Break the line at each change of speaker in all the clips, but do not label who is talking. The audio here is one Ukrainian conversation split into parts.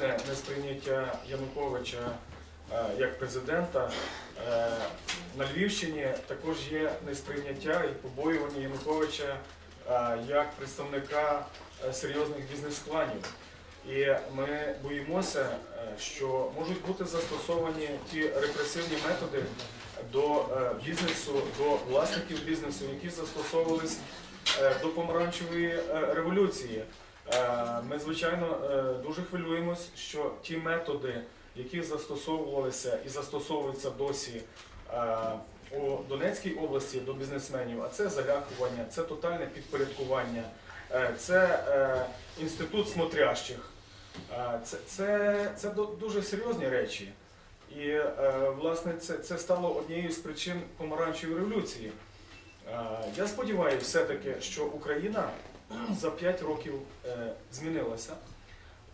несприйняття Януковича е, як президента е, на Львівщині також є несприйняття і побоювання Януковича е, як представника серйозних бізнес-кланів. І ми боїмося, що можуть бути застосовані ті репресивні методи до бізнесу, до власників бізнесу, які застосовувались до помаранчевої революції. Е, Ми, звичайно, е, дуже хвилюємось, що ті методи, які застосовувалися і застосовуються досі е, у Донецькій області до бізнесменів, а це залякування, це тотальне підпорядкування, це інститут смотрящих. Це, це, це дуже серйозні речі. І власне це, це стало однією з причин помаранчевої революції. Я сподіваюся все-таки, що Україна за 5 років е, змінилася,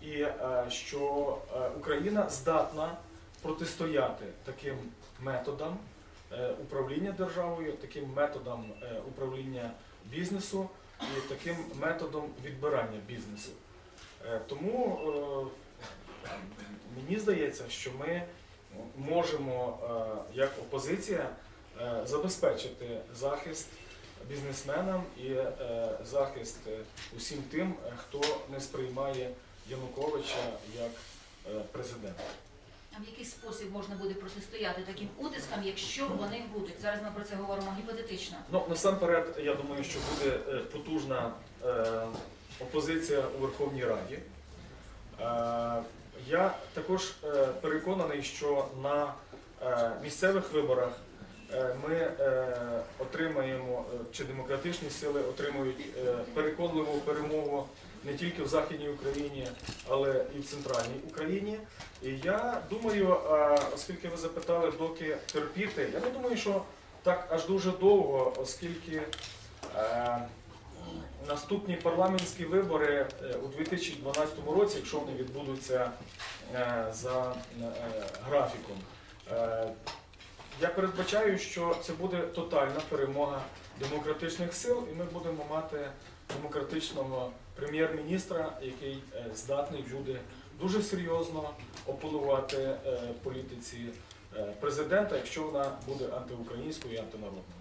і е, що е, Україна здатна протистояти таким методам управління державою, таким методам управління бізнесу і таким методом відбирання бізнесу. Тому мені здається, що ми можемо як опозиція забезпечити захист бізнесменам і е, захист е, усім тим, е, хто не сприймає Януковича як президента.
А в який спосіб можна буде протистояти таким утискам, якщо вони будуть? Зараз ми про це говоримо гіпотетично.
Ну насамперед, я думаю, що буде потужна опозиція у Верховній Раді. Я також переконаний, що на місцевих виборах ми е, отримаємо, е, чи демократичні сили отримують е, переконливу перемогу не тільки в Західній Україні, але і в центральній Україні. І я думаю, е, оскільки ви запитали, доки терпіти, я не думаю, що так аж дуже довго, оскільки е, наступні парламентські вибори е, у 2012 році, якщо вони відбудуться е, за е, графіком, е, я передбачаю, що це буде тотальна перемога демократичних сил, і ми будемо мати демократичного прем'єр-міністра, який е, здатний буде дуже серйозно опонувати е, політиці е, президента, якщо вона буде антиукраїнською і антинародною.